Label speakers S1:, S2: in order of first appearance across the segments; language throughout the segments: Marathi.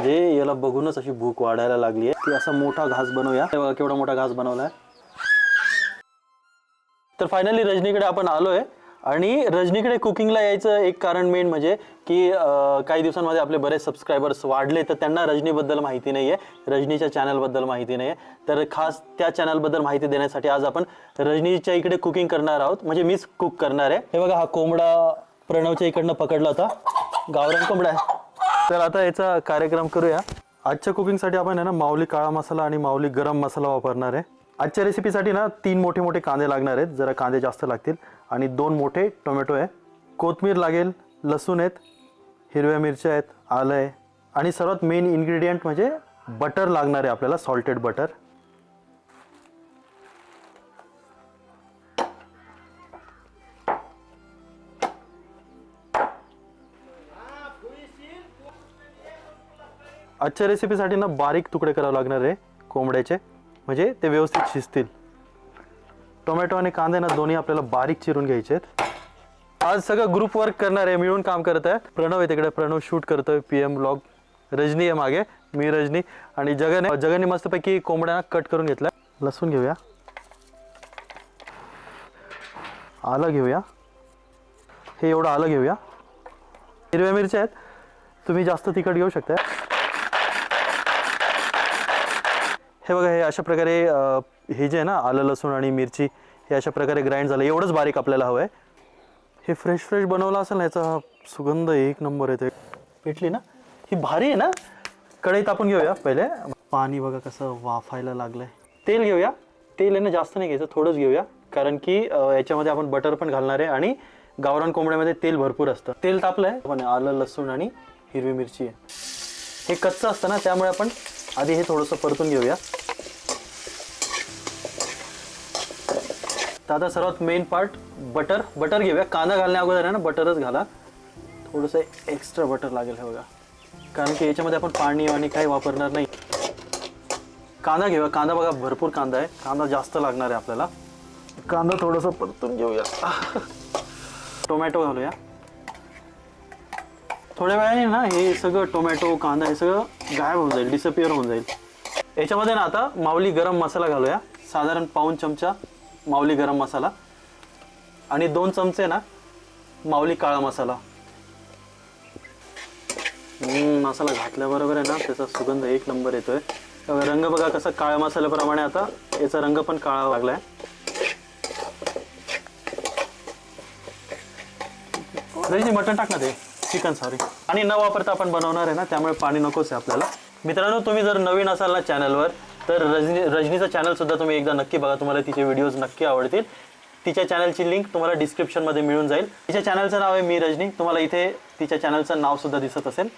S1: म्हणजे याला बघूनच अशी भूक वाढायला लागली आहे. की असा मोठा घास बनवूया. केवढा मोठा घास बनवलाय. तर फायनली रजनीकडे आपण आलोय. आणि रजनीकडे कुकिंगला यायचं एक कारण मेन म्हणजे की काही दिवसांमध्ये आपले बरेच सबस्क्रायबर्स वाढले तर त्यांना रजनीबद्दल माहिती नाही आहे रजनीच्या चॅनलबद्दल माहिती नाही आहे तर खास त्या चॅनलबद्दल माहिती देण्यासाठी आज आपण रजनीच्या इकडे कुकिंग करणार आहोत. म्हणजे मीच कुक करणार आहे. हे बघा हा कोंबडा प्रणवच्या इकडनं पकडला होता. गावरान कोंबडा आहे. तर आता याचा कार्यक्रम करूया. आजच्या कुकिंगसाठी आपण आहे ना माऊली काळा मसाला आणि माऊली गरम मसाला वापरणार आहे. आजच्या रेसिपीसाठी ना तीन मोठे मोठे कांदे लागणार आहेत. जरा कांदे जास्त लागतील. आणि दोन मोठे टोमॅटो आहे. कोथमीर लागेल लसूण आहेत हिरव्या मिरच्या आहेत आलं आहे. आणि सर्वात मेन इन्ग्रेडियंट म्हणजे बटर लागणार आहे आपल्याला सॉल्टेड बटर आजच्या रेसिपीसाठी ना बारीक तुकडे करावे लागणार आहे कोंबड्याचे. म्हणजे ते व्यवस्थित शिजतील. टोमॅटो आणि कांदे ना दोन्ही आपल्याला बारीक चिरून घ्यायचे आहेत. आज सगळं ग्रुप वर्क करणार आहे मिळून काम करत आहे. प्रणव आहे तिकडे प्रणव शूट करतोय पी एम ब्लॉग रजनी आहे मागे मी रजनी. आणि जगन आहे. जगनने मस्तपैकी कोंबड्यांना कट करून घेतला लसूण घेऊया. आलं घेऊया. हे एवढं आलं घेऊया. हिरव्या मिरच्या आहेत. तुम्ही जास्त तिखट घेऊ शकता हे बघा हे अशा प्रकारे हे जे आहे ना आलं लसूण आणि मिरची हे अशा प्रकारे ग्राइंड झालं. एवढंच बारीक आपल्याला हवं आहे. हे फ्रेश फ्रेश बनवलं असेल ना याचा सुगंध एक नंबर येते पेटली ना? ही भारी आहे ना? कढईत आपण घेऊया पहिले. पाणी बघा कसं वाफायला लागलंय. तेल घेऊया. तेल आहे ना जास्त नाही घ्यायचं थोडंच घेऊया. कारण की अं, याच्यामध्ये आपण बटर पण घालणार आहे आणि गावरान कोंबड्यामध्ये तेल भरपूर असतं. तेल तापलंय. पण आलं लसूण आणि हिरवी मिरची आहे. हे कच्चं असतं ना त्यामुळे आपण आधी हे थोडंसं परतून घेऊया. तर आता सर्वात मेन पार्ट बटर बटर घेऊया. कांदा घालण्या अगोदर आहे ना बटरच घाला. थोडंसं एक्स्ट्रा बटर लागेल हे बघा. कारण की याच्यामध्ये आपण पाणी आणि काही वापरणार नाही. कांदा घेऊया. कांदा बघा भरपूर कांदा आहे. कांदा जास्त लागणार आहे आपल्याला. कांदा थोडंसं परतून घेऊया. टोमॅटो घालूया. थोड्या वेळाने ना हे सगळं टोमॅटो कांदा हे सगळं गायब होऊन जाईल डिसअपिअर होऊन जाईल. याच्यामध्ये ना आता माऊली गरम मसाला घालूया. साधारण पाऊन चमचा माऊली गरम मसाला. आणि दोन चमचे ना माऊली काळा मसाला. मसाला घातल्याबरोबर आहे ना त्याचा सुगंध एक नंबर येतोय. रंग बघा कसा काळ्या मसाल्याप्रमाणे आता याचा रंग पण काळा लागलाय. मटण टाक ना ते. चिकन सॉरी आणि न वापरता आपण बनवणार आहे ना त्यामुळे पाणी नकोच आहे आपल्याला. मित्रांनो तुम्ही जर नवीन असाल ना चॅनलवर तर रजनी रजनीचं चॅनल सुद्धा तुम्ही एकदा नक्की बघा. तुम्हाला तिचे व्हिडिओज नक्की आवडतील. तिच्या चॅनलची लिंक तुम्हाला डिस्क्रिप्शनमध्ये मिळून जाईल. तिच्या चॅनलचं नाव आहे मी रजनी. तुम्हाला इथे तिच्या चॅनलचं नाव सुद्धा दिसत असेल.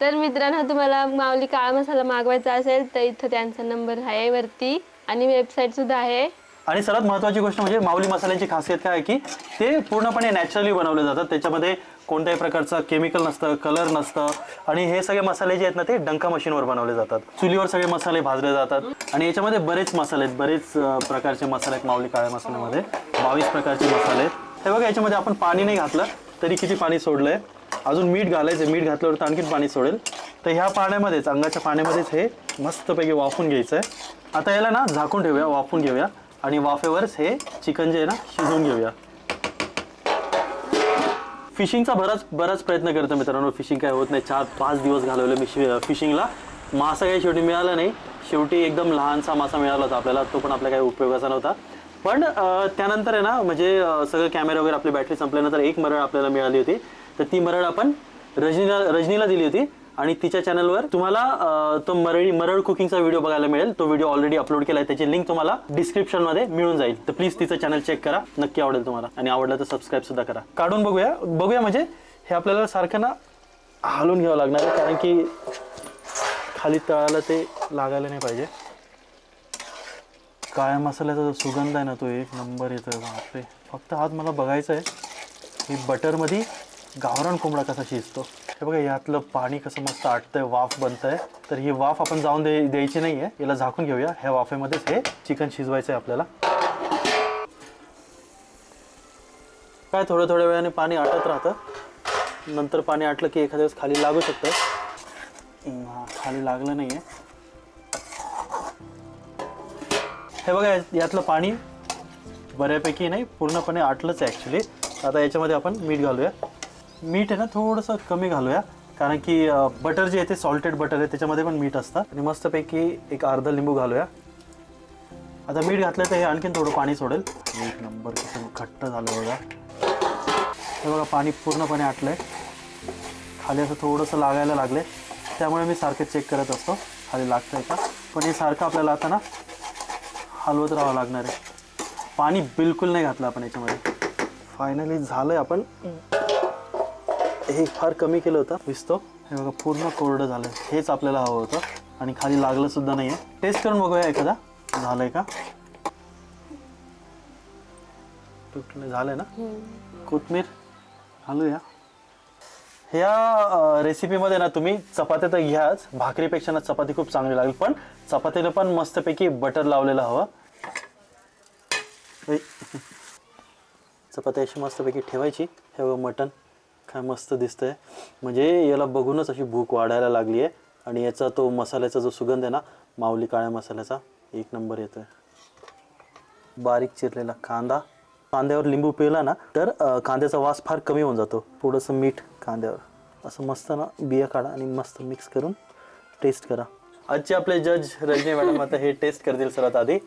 S2: तर मित्रांनो तुम्हाला माऊली काळा मसाला मागवायचा असेल तर इथं त्यांचा नंबर आहे वरती. आणि वेबसाईट सुद्धा आहे.
S1: आणि सर्वात महत्त्वाची गोष्ट म्हणजे माऊली मसाल्यांची खासियत काय आहे की ते पूर्णपणे नॅचरली बनवले जातात. त्याच्यामध्ये कोणत्याही प्रकारचं केमिकल नसतं कलर नसतं. आणि हे सगळे मसाले जे आहेत ना ते डंका मशीनवर बनवले जातात. चुलीवर सगळे मसाले भाजले जातात. आणि याच्यामध्ये बरेच मसाले आहेत. बरेच प्रकारचे मसाले आहेत माऊली काळ्या मसाल्यामध्ये. बावीस प्रकारचे मसाले आहेत. हे बघा याच्यामध्ये आपण पाणी नाही घातलं तरी किती पाणी सोडलंय? अजून मीठ घालायचं मीठ घातल्यावर तर आणखीन पाणी सोडेल. तर ह्या पाण्यामध्येच अंगाच्या पाण्यामध्येच हे मस्तपैकी वाफून घ्यायचं आहे आता याला ना झाकून ठेवूया वाफून घेऊया. आणि वाफेवरच हे चिकन जे आहे ना शिजवून घेऊया. फिशिंगचा बराच बराच प्रयत्न करतो मित्रांनो. फिशिंग काय होत नाही. चार पाच दिवस घालवले मी शि फिशिंगला. मासा काही शेवटी मिळाला नाही. शेवटी एकदम लहानसा मासा मिळाला होता आपल्याला. तो पण आपल्या काही उपयोगाचा नव्हता. पण त्यानंतर आहे ना म्हणजे सगळं कॅमेरा वगैरे आपली बॅटरी संपल्यानंतर एक मरळ आपल्याला मिळाली होती. तर ती मरळ आपण रजनीला रजनीला दिली होती. आणि तिच्या चॅनलवर तुम्हाला तो मरळी मरळ कुकिंगचा व्हिडिओ बघायला मिळेल. तो व्हिडिओ ऑलरेडी अपलोड केला आहे त्याची लिंक तुम्हाला डिस्क्रिप्शनमध्ये मिळून जाईल. तर प्लीज तिचं चॅनल चेक करा. नक्की आवडेल तुम्हाला. आणि आवडलं तर सबस्क्राईब सुद्धा करा. काढून बघूया. बघूया म्हणजे हे आपल्याला सारखं ना हलवून घ्यावं लागणार आहे. कारण की खाली तळाला ते लागायला नाही पाहिजे. काळ्या मसाल्याचा जो सुगंध आहे ना तो एक नंबर येतो बापरे. फक्त आज मला बघायचं आहे की बटरमध्ये गावरान कोंबडा कसा शिजतो. हे बघा यातलं पाणी कसं मस्त आटतंय वाफ बनतंय. तर ही वाफ आपण जाऊन दे द्यायची नाही आहे याला झाकून घेऊया. ह्या वाफेमध्येच हे चिकन शिजवायचं आहे आपल्याला. काय थोड्या थोड्या वेळाने पाणी आटत राहतं. नंतर पाणी आटलं की एखाद्या वेळेस खाली लागू शकतं. खाली लागलं नाही आहे हे बघा यातलं पाणी बऱ्यापैकी नाही पूर्णपणे आटलंच आहे ॲक्च्युली आता याच्यामध्ये आपण मीठ घालूया. मीठ आहे ना थोडंसं कमी घालूया. कारण की बटर जे आहे ते सॉल्टेड बटर आहे त्याच्यामध्ये पण मीठ असतं. आणि मस्तपैकी एक अर्धा लिंबू घालूया. आता मीठ घातलं तर हे आणखीन थोडं पाणी सोडेल. एक नंबर कसं घट्ट झालं बघा. हे बघा पाणी पूर्णपणे आटलंय. खाली असं थोडंसं लागायला लागले त्यामुळे मी सारखं चेक करत असतो. खाली लागतं आहे का? पण हे सारखं आपल्याला आता ना हलवत राहावं लागणार आहे. पाणी बिलकुल नाही घातलं आपण याच्यामध्ये. फायनली झालं आहे आपण हे फार कमी केलं होतं विस्तो हे बघा पूर्ण कोरडं झालं हेच आपल्याला हवं होतं. आणि खाली लागलं सुद्धा नाही आहे टेस्ट करून बघूया एखादा. झालंय का? तुटलं झालंय ना? कोथमीर घालूया. ह्या रेसिपीमध्ये ना तुम्ही चपात्या तर घ्याच. भाकरीपेक्षा ना चपाती खूप चांगली लागेल. पण चपातीला पण मस्तपैकी बटर लावलेलं हवं. चपाती अशी मस्तपैकी ठेवायची. हे बघा मटण. काय मस्त दिसतंय. म्हणजे याला बघूनच अशी भूक वाढायला लागली आहे. आणि याचा तो मसाल्याचा जो सुगंध आहे ना माऊली काळ्या मसाल्याचा एक नंबर येतोय. बारीक चिरलेला कांदा. कांद्यावर लिंबू पिळला ना तर कांद्याचा वास फार कमी होऊन जातो. थोडंसं मीठ कांद्यावर. असं मस्त ना बिया काढा आणि मस्त मिक्स करून टेस्ट करा. आजचे आपले जज रजनी मॅडम आता हे टेस्ट करतील सर्वात आधी.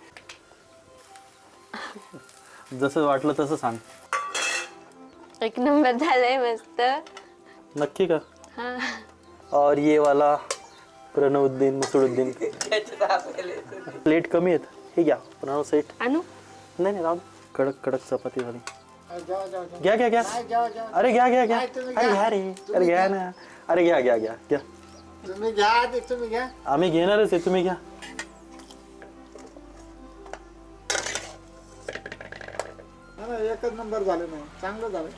S1: जसं वाटलं तसं सांग.
S2: एक नंबर झालंय मस्त.
S1: नक्की का?
S2: हा.
S1: और ये वाला प्रणवुद्दीन मुसुडुद्दीन प्लेट कमी आहेत. हे घ्या. प्रणव सेट
S2: आणू?
S1: नाही नाही राहू दे. कडक कडक चपाती झाली घ्या घ्या घ्या. अरे घ्या घ्या घ्या. अरे घ्या. रे. अरे घ्या ना. अरे घ्या घ्या घ्या. घ्या.
S3: तुम्ही घ्या तुम्ही घ्या.
S1: आम्ही घेणारच आहे. तुम्ही घ्या.
S3: नाही, नाही, एकच नंबर झाले नाही चांगलं झालं.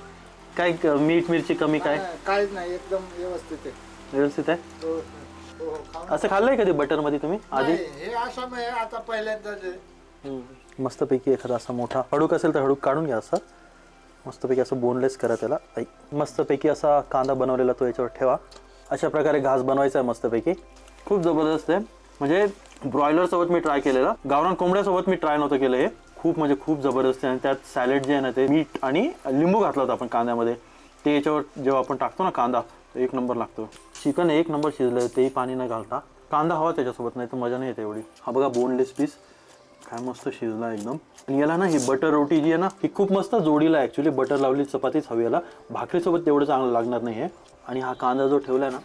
S1: काय क- मीठ मिरची कमी काय?
S3: काहीच नाही एकदम व्यवस्थित आहे.
S1: व्यवस्थित आहे?
S3: हो, हो, हो, खाऊन-
S1: असं खाल्लंय कधी बटरमध्ये तुम्ही आधी?
S3: नाही, हे असं आहे आता पहिल्यांदाच आहे.
S1: मस्तपैकी एखादा असा मोठा हडूक असेल तर हडूक काढून घ्या असं. मस्तपैकी असं बोनलेस करा त्याला. ऐ मस्तपैकी असा कांदा बनवलेला तो याच्यावर ठेवा. अशा प्रकारे घास बनवायचा आहे मस्तपैकी. खूप जबरदस्त आहे. म्हणजे ब्रॉयलर सोबत मी ट्राय केलेलं. गावरान कोंबड्यासोबत मी ट्राय नव्हतं केलं हे. खूप म्हणजे खूप जबरदस्त आहे. आणि त्यात सॅलेड जे आहे ना ते मीठ आणि लिंबू घातला होता आपण कांद्यामध्ये. ते याच्यावर जेव्हा आपण टाकतो ना कांदा तर एक नंबर लागतो. चिकन एक नंबर शिजलं तेही पाणी न घालता. कांदा हवा त्याच्यासोबत नाही तर मजा नाही येते एवढी. हा बघा बोनलेस पीस काय मस्त शिजला एकदम. आणि याला ना ही बटर रोटी जी आहे ना ही खूप मस्त जोडीला ॲक्च्युली बटर लावली चपातीच हवी याला. भाकरीसोबत तेवढं चांगलं लागणार नाही आहे आणि हा कांदा जो ठेवला आहे ना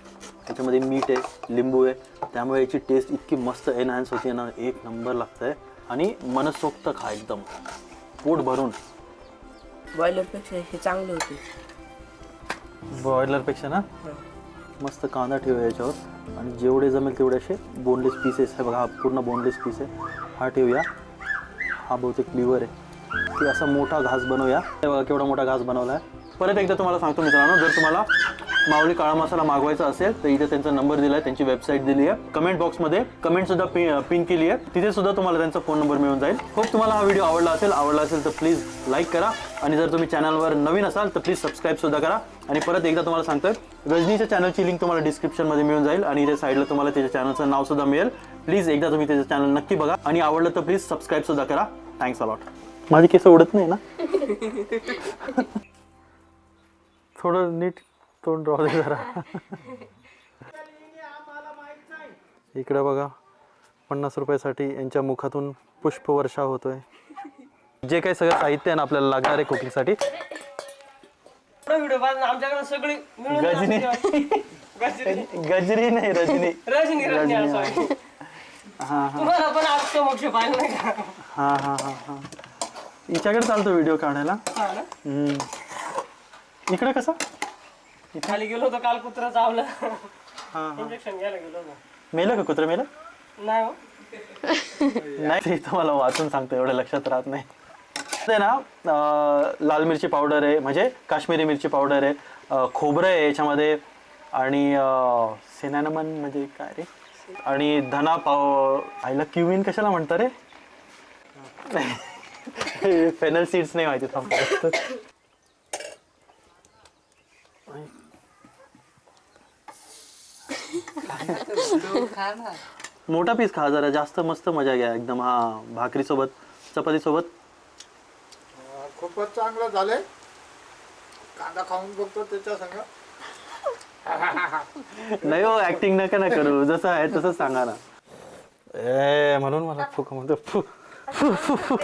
S1: त्याच्यामध्ये मीठ आहे लिंबू आहे. त्यामुळे याची टेस्ट इतकी मस्त एनहान्स होती ना एक नंबर लागतं आहे आणि मनसोक्त खा एकदम. पोट भरून.
S4: बॉयलरपेक्षा हे चांगले होते.
S1: ब्रॉयलरपेक्षा ना? मस्त कांदा ठेवूया याच्यावर. आणि जेवढे जमेल तेवढे असे बोनलेस पीसेस आहे बघा हा पूर्ण बोनलेस पीस आहे. हा ठेवूया. हा बहुतेक लिव्हर आहे. की असा मोठा घास बनवूया. हे बघा केवढा मोठा घास बनवला आहे परत एकदा तुम्हाला सांगतो मित्रांनो जर तुम्हाला माऊली काळा मसाला मागवायचा असेल तर इथे त्यांचा नंबर दिला आहे त्यांची वेबसाईट दिली आहे. कमेंट बॉक्समध्ये कमेंट सुद्धा पिन केली आहे. तिथे सुद्धा तुम्हाला त्यांचा फोन नंबर मिळून जाईल. होप तुम्हाला हा व्हिडिओ आवडला असेल. आवडला असेल तर प्लीज लाईक करा. आणि जर तुम्ही चॅनलवर नवीन असाल तर प्लीज सबस्क्राईब सुद्धा करा. आणि परत एकदा तुम्हाला सांगतोय रजनीच्या चॅनलची लिंक तुम्हाला डिस्क्रिप्शनमध्ये मिळून जाईल. आणि इथे साईडला तुम्हाला त्याच्या चॅनलचं नाव सुद्धा मिळेल. प्लीज एकदा तुम्ही त्याचं चॅनल नक्की बघा. आणि आवडलं तर प्लीज सबस्क्राईब सुद्धा करा. थँक्स अलॉट माझी केस उडत नाही ना? थोडं नीट तोंड राहू दे जरा. इकडे बघा पन्नास रुपयासाठी यांच्या मुखातून पुष्पवर्षा होतोय. जे काही सगळं साहित्य आहे ना आपल्याला लागणार आहे कुकिंगसाठी
S4: व्हिडिओ पाहून आमच्याकडे सगळी मिळून
S1: गजनी.
S4: गजरी
S1: गजरी नाही रजनी.
S4: रजनी.
S1: हा. हा
S4: तुम्हाला पण आज समक्ष पाहिलं नाही का?
S1: हा हा हा हा. हिच्याकडे चालतो व्हिडिओ काढायला.
S4: हा ना?
S1: हम्म. इकडे कसं?
S4: खाली गेलो होतो काल कुत्रा चावलं. इंजेक्शन घ्यायला गेलो होतो.
S1: मेलं का कुत्रं मेलं?
S4: नाही हो.
S1: नाही ते तुम्हाला वाचून सांगतो एवढं लक्षात राहत नाही. ते ना अं, लाल मिरची पावडर आहे म्हणजे काश्मीरी मिरची पावडर आहे अं, खोबरं आहे याच्यामध्ये आणि सिनॅनमन म्हणजे काय रे? आणि धना पाव आईला क्युमिन कशाला म्हणतात रे? फेनल सीड्स नाही माहिती थांब मोठा पीस खा जरा जास्त मस्त मजा घ्या एकदम. हा भाकरी सोबत चपाती सोबत
S3: खूपच चांगलं झाले कांदा खाऊन बघतो त्याच्या संग.
S1: नाही हो ऍक्टिंग नका ना करू. जसं आहे तसंच सांगा ना. ए म्हणून मला फुक म्हणतो. फु फु फु फु.